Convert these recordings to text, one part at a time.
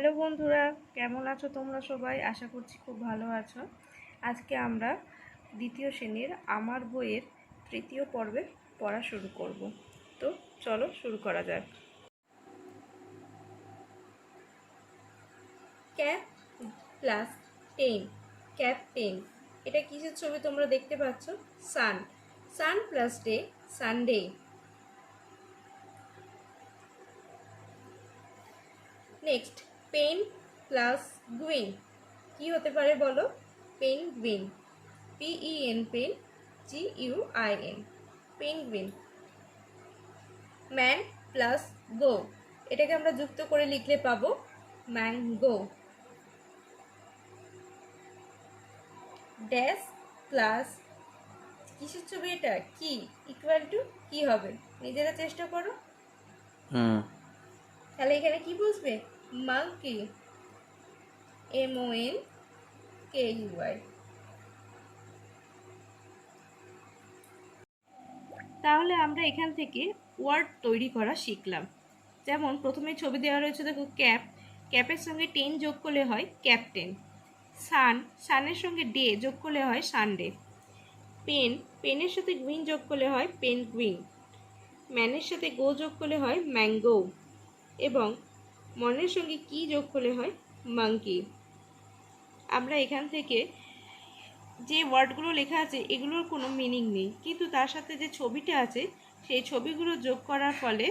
Hello বন্ধুরা, কেমন আছো তোমরা সবাই? আশা করছি খুব ভালো আছো। আজকে আমরা দ্বিতীয় শ্রেণির আমার বইয়ের তৃতীয় পর্বে পড়া শুরু করব। তো চলো শুরু করা যাক। Cap plus ten cap ten এটা কিসের ছবি তোমরা দেখতে পাচ্ছ? Sun. Sun plus day, Sunday. Next pen plus guin. কি হতে পারে বলো? Penguin P E N pen G U I N penguin man plus go. এটাকে আমরা যুক্ত করে লিখলে পাবো ম্যাঙ্গো ড্যাশ প্লাস কিসের ছবি এটা? কি? ইকুয়াল টু কি হবে? নিজেরা চেষ্টা করো। তাহলে এখানে কি বসবে? Monkey M O N K U I তাহলে আমরা এখান থেকে ওয়ার্ড তৈরি করা শিখলাম। যেমন প্রথমে ছবি দেওয়া রয়েছে, দেখো ক্যাপ। ক্যাপের সঙ্গে টেন যোগ করলে হয় ক্যাপ্টেন সান সানের সঙ্গে ডে যোগ করলে হয় সানডে পেন পেনের সাথে গ্রিন যোগ করলে হয় পেন গ্রিন ম্যানের সাথে গো যোগ করলে হয় ম্যাঙ্গো এবং মনের সঙ্গে কি যোগ করলে হয়? মাঙ্কি আমরা এখান থেকে যে ওয়ার্ডগুলো লেখা আছে, এগুলোর কোনো মিনিং নেই। কিন্তু তার সাথে যে ছবিটা আছে, সেই ছবিগুলো যোগ করার ফলে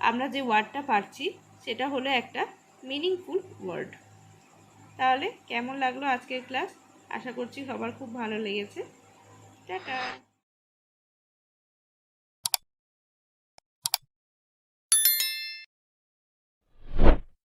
আমরা যে ওয়ার্ডটা পাচ্ছি সেটা হলো একটা মিনিংফুল ওয়ার্ড তাহলে কেমন লাগল আজকের ক্লাস? আশা করছি সবার খুব ভালো লেগেছে। টাটা!